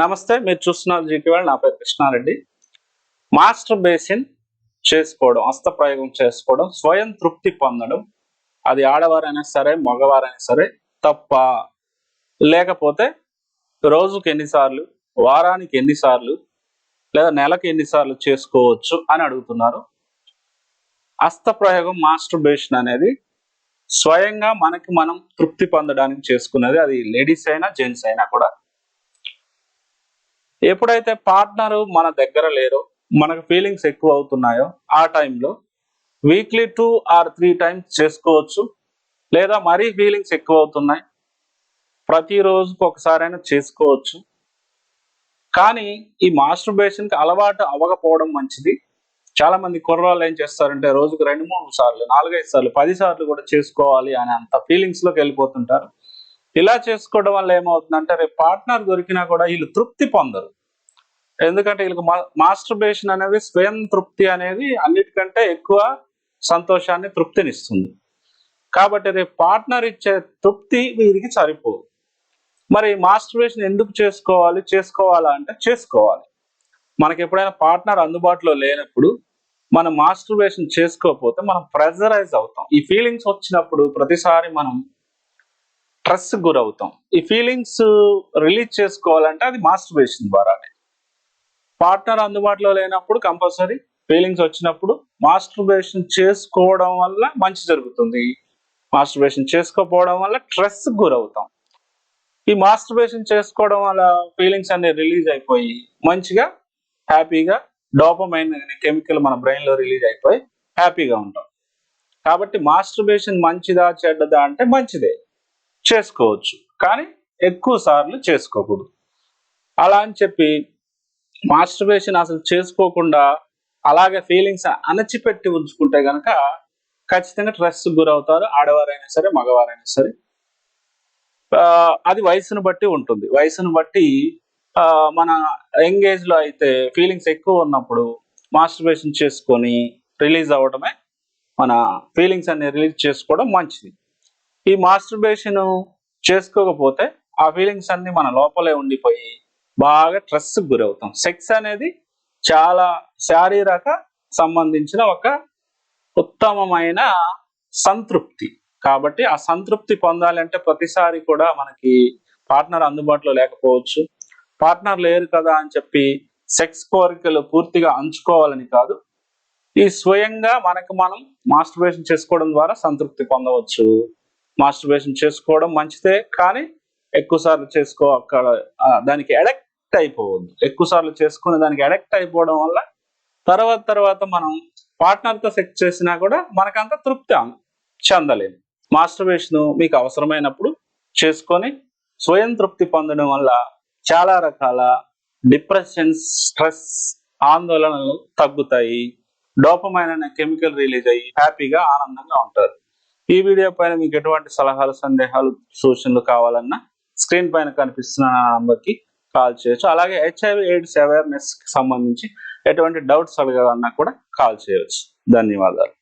నమస్తే మీరు చూస్తున్నారు జీకే వాళ్ళు నా పేరు కృష్ణారెడ్డి. మాస్టర్ బేసిన్ చేసుకోవడం హస్తప్రయోగం చేసుకోవడం స్వయం తృప్తి పొందడం అది ఆడవారైనా సరే మగవారైనా సరే తప్ప లేకపోతే రోజుకి ఎన్నిసార్లు వారానికి ఎన్నిసార్లు లేదా నెలకు ఎన్నిసార్లు చేసుకోవచ్చు అని అడుగుతున్నారు. హస్తప్రయోగం మాస్టర్ బేషన్ అనేది స్వయంగా మనకి మనం తృప్తి పొందడానికి చేసుకున్నది. అది లేడీస్ అయినా జెంట్స్ అయినా కూడా ఎప్పుడైతే పార్ట్నర్ మన దగ్గర లేరో మనకు ఫీలింగ్స్ ఎక్కువ అవుతున్నాయో ఆ టైంలో weekly two or three times చేసుకోవచ్చు. లేదా మరీ ఫీలింగ్స్ ఎక్కువ అవుతున్నాయి. ప్రతి రోజుకు ఒకసారైనా చేసుకోవచ్చు. కానీ ఈ మాస్టర్ అలవాటు అవ్వకపోవడం మంచిది. చాలా మంది కుర్రాళ్ళు ఏం చేస్తారంటే రోజుకు రెండు మూడు సార్లు నాలుగైదు సార్లు పది సార్లు కూడా చేసుకోవాలి అని అంత ఫీలింగ్స్లోకి వెళ్ళిపోతుంటారు. ఇలా చేసుకోవడం వల్ల ఏమవుతుందంటే రేపు పార్ట్నర్ దొరికినా కూడా వీళ్ళు తృప్తి పొందరు. ఎందుకంటే వీళ్ళకి మాస్టర్బేషన్ అనేది స్వయం తృప్తి అనేది అన్నిటికంటే ఎక్కువ సంతోషాన్ని తృప్తినిస్తుంది. కాబట్టి రేపు పార్ట్నర్ ఇచ్చే తృప్తి వీరికి సరిపోదు. మరి మాస్టర్బేషన్ ఎందుకు చేసుకోవాలి చేసుకోవాలా అంటే చేసుకోవాలి. మనకి ఎప్పుడైనా పార్ట్నర్ అందుబాటులో లేనప్పుడు మనం మాస్టర్బేషన్ చేసుకోకపోతే మనం ప్రెజరైజ్ అవుతాం. ఈ ఫీలింగ్స్ వచ్చినప్పుడు ప్రతిసారి మనం స్ట్రెస్ గురవుతాం. ఈ ఫీలింగ్స్ రిలీజ్ చేసుకోవాలంటే అది మాస్టర్బేషన్ ద్వారానే. పార్ట్నర్ అందుబాటులో లేనప్పుడు కంపల్సరీ ఫీలింగ్స్ వచ్చినప్పుడు మాస్టర్బేషన్ చేసుకోవడం వల్ల మంచి జరుగుతుంది. మాస్టర్బేషన్ చేసుకోకపోవడం వల్ల స్ట్రెస్ గురవుతాం. ఈ మాస్టర్బేషన్ చేసుకోవడం వల్ల ఫీలింగ్స్ అన్ని రిలీజ్ అయిపోయి మంచిగా హ్యాపీగా డోపమైన్ కెమికల్ మన బ్రెయిన్లో రిలీజ్ అయిపోయి హ్యాపీగా ఉంటాం. కాబట్టి మాస్టర్బేషన్ మంచిదా చెడ్డదా అంటే మంచిదే. చేసుకోవచ్చు. కానీ ఎక్కువ సార్లు చేసుకోకూడదు. అలా అని చెప్పి మాస్టర్బేషన్ అసలు చేసుకోకుండా అలాగే ఫీలింగ్స్ అణచిపెట్టి ఉంచుకుంటే గనక ఖచ్చితంగా స్ట్రెస్ గురవుతారు. ఆడవారైనా సరే మగవారైనా సరే. అది వయసును బట్టి ఉంటుంది. వయసును బట్టి మన యంగ్ ఏజ్లో అయితే ఫీలింగ్స్ ఎక్కువ ఉన్నప్పుడు మాస్టర్బేషన్ చేసుకొని రిలీజ్ అవ్వడమే మన ఫీలింగ్స్ అన్ని రిలీజ్ చేసుకోవడం మంచిది. ఈ మాస్టర్బేషన్ చేసుకోకపోతే ఆ ఫీలింగ్స్ అన్ని మన లోపలే ఉండిపోయి బాగా స్ట్రెస్ గురవుతాం. సెక్స్ అనేది చాలా శారీరక సంబంధించిన ఒక ఉత్తమమైన సంతృప్తి. కాబట్టి ఆ సంతృప్తి పొందాలంటే ప్రతిసారి కూడా మనకి పార్ట్నర్ అందుబాటులో లేకపోవచ్చు. పార్ట్నర్ లేరు కదా అని చెప్పి సెక్స్ కోరికలు పూర్తిగా అంచుకోవాలని కాదు. ఈ స్వయంగా మనకు మనం మాస్టర్బేషన్ చేసుకోవడం ద్వారా సంతృప్తి పొందవచ్చు. మాస్టర్బేషన్ చేసుకోవడం మంచిదే కానీ ఎక్కువసార్లు చేసుకో అక్కడ దానికి ఎడక్ట్ అయిపోవద్దు. ఎక్కువ సార్లు చేసుకునే దానికి అడిక్ట్ అయిపోవడం వల్ల తర్వాత తర్వాత మనం పార్ట్నర్తో సెక్స్ చేసినా కూడా మనకంత తృప్తి చెందలేము. మాస్టర్బేషన్ మీకు అవసరమైనప్పుడు చేసుకొని స్వయం తృప్తి పొందడం వల్ల చాలా రకాల డిప్రెషన్ స్ట్రెస్ ఆందోళనలు తగ్గుతాయి. డోపమైన అనే కెమికల్ రిలీజ్ అయ్యి హ్యాపీగా ఆనందంగా ఉంటారు. ఈ వీడియో పైన మీకు ఎటువంటి సలహాలు సందేహాలు సూచనలు కావాలన్నా స్క్రీన్ పైన కనిపిస్తున్న నంబర్కి కాల్ చేయొచ్చు. అలాగే హెచ్ఐవి ఎయిడ్స్ అవేర్నెస్కి సంబంధించి ఎటువంటి డౌట్స్ అడగాలన్నా కూడా కాల్ చేయవచ్చు ధన్యవాదాలు.